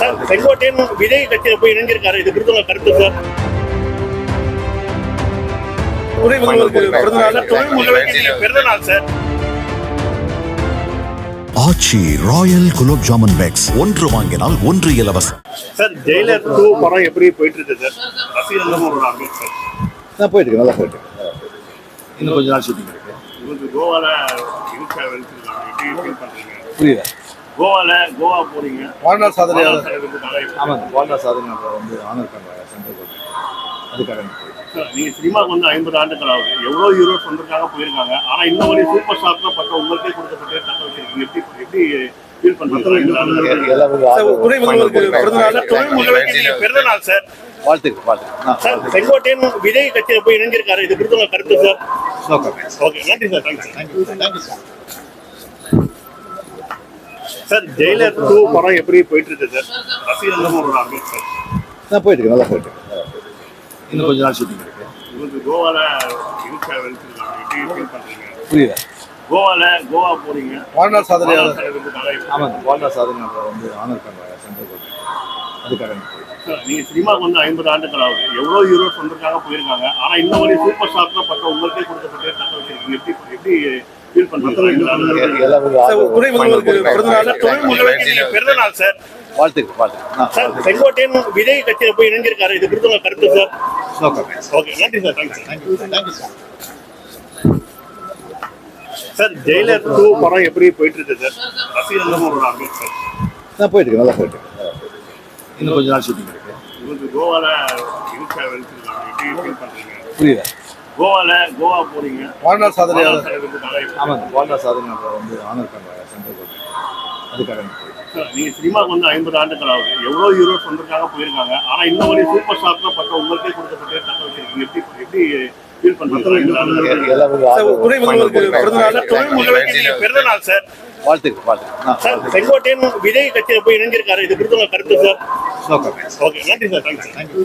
Sir Sengottaiyan Vijay கட்சியில போய் இணைஞ்சிருக்காரு. இது குறித்து கருத்து சார்? துணை முதல்வருக்கு பிறந்த நாள் சார், துணை முதல்வருக்கு இன்னைக்கு பிறந்த நாள் sir. Aachi royal gulab jamun packs. ஒன்று வாங்கினால் ஒன்று இலவசம். சார் ஜெயிலர் டூ படம் எப்படி போயிட்டு இருக்கு சார் ரசிகர்களும் ஒரு அப்டேட் சார். நான் போயிட்டு இருக்கு நல்லா போயிட்டு. இன்னும் கொஞ்ச நாள் ஷூட்டிங் இருக்கு. உங்களுக்கு கோவால புரியல கோவால கோவா போறீங்க. வாழ்நாள் சாதனையாளர் ஆமாங்க வாழ்நாள் சாதனையாளர் வந்து ஆனர் பண்றாங்க சென்ட்ரல் கவர்மெண்ட் அதுக்காக எனக்கு போயிட்டு சார், நீங்க சினிமாவுக்கு வந்து ஐம்பது ஆண்டுகள் ஆகுது. எவ்வளவு ஹீரோஸ் வந்திருக்காங்க போயிருக்காங்க. ஆனா இந்த மாதிரி சூப்பர் ஸ்டார் தான் பட்ட உங்களுக்கே கொடுக்கப்பட்ட தக்க வச்சிருக்கீங்க எப்படி எப்படி ஃபீல் பண்றீங்க? எல்லாரும் சார், வாழ்த்துக்கு வாழ்த்துக்கு சார். செங்கோட்டையன் விஜய் கட்சியில போய் இணைஞ்சிருக்காரு. இது குறித்து கருத்து சார்? ஓகே நன்றி sir. Thank you sir Jailer two படம் எப்படி போயிட்டு இருக்கு சார் ரசிகர்களும் ஒரு அப்டேட் சார் நான் போயிட்டு இருக்கு நல்லா போயிட்டு. இன்னும் கொஞ்ச நாள் ஷூட்டிங் இருக்கு. உங்களுக்கு கோவால புரியல கோவால கோவா போறீங்க. வாழ்நாள் சாதனையாளர். ஆமாங்க வாழ்நாள் சாதனையாளர் வந்து ஆனர் பண்றாங்க சென்ட்ரல் கவர்மெண்ட் அதுக்காக சார், நீங்க சினிமாவுக்கு வந்து ஐம்பது ஆண்டுகள் ஆகுது. எவ்வளவு ஹீரோஸ் வந்திருக்காங்க போயிருக்காங்க. ஆனா இந்த மாதிரி சூப்பர் ஸ்டார் தான் பட்ட உங்களுக்கே கொடுக்கப்பட்ட தக்க வச்சிருக்கீங்க. எப்படி எப்படி ஃபீல் பண்றீங்க நாள் சார், சார் வாழ்த்துக்கு வாழ்த்துக்கு சார் செங்கோட்டையன் விஜய் கட்சியில போய் இணைஞ்சிருக்காரு. இது குறித்து உங்க கருத்து சார்? ஓகே. நன்றி sir. Thank you sir. Jailer two படம் எப்படி போயிட்டு இருக்கு சார் ரசிகர்களும் ஒரு அப்டேட் சார் நான் போயிட்டு இருக்கு நல்லா போயிட்டு இருக்கு. இன்னும் கொஞ்ச நாள் ஷூட்டிங் இருக்கு. உங்களுக்கு கோவால புரியல கோவால கோவா போறீங்க. வாழ்நாள் சாதனையாளர். ஆமாங்க. வாழ்நாள் சாதனையாளர் வந்து ஆனர் பண்றாங்க சென்ட்ரல் கவர்மெண்ட் அதுக்காக எனக்கு போயிட்டு சார், நீங்க சினிமாவுக்கு வந்து ஐம்பது ஆண்டுகள் ஆகுது எவ்வளவு ஹீரோஸ் வந்திருக்காங்க போயிருக்காங்க. ஆனா இந்த மாதிரி சூப்பர் ஸ்டார் தான் பட்ட உங்களுக்கே கொடுக்கப்பட்ட தக்க வச்சிருக்கீங்க எப்படி எப்படி ஃபீல் பண்றீங்க? எல்லாரும் துணை முதல்வருக்கு பிறந்த நாள் சார், சார் வாழ்த்துக்கு வாழ்த்துக்கு சார் செங்கோட்டையன் விஜய் கட்சியில போய் இணைஞ்சிருக்காரு. இது குறித்து கருத்து சார்? ஓகே நன்றி sir. Thank you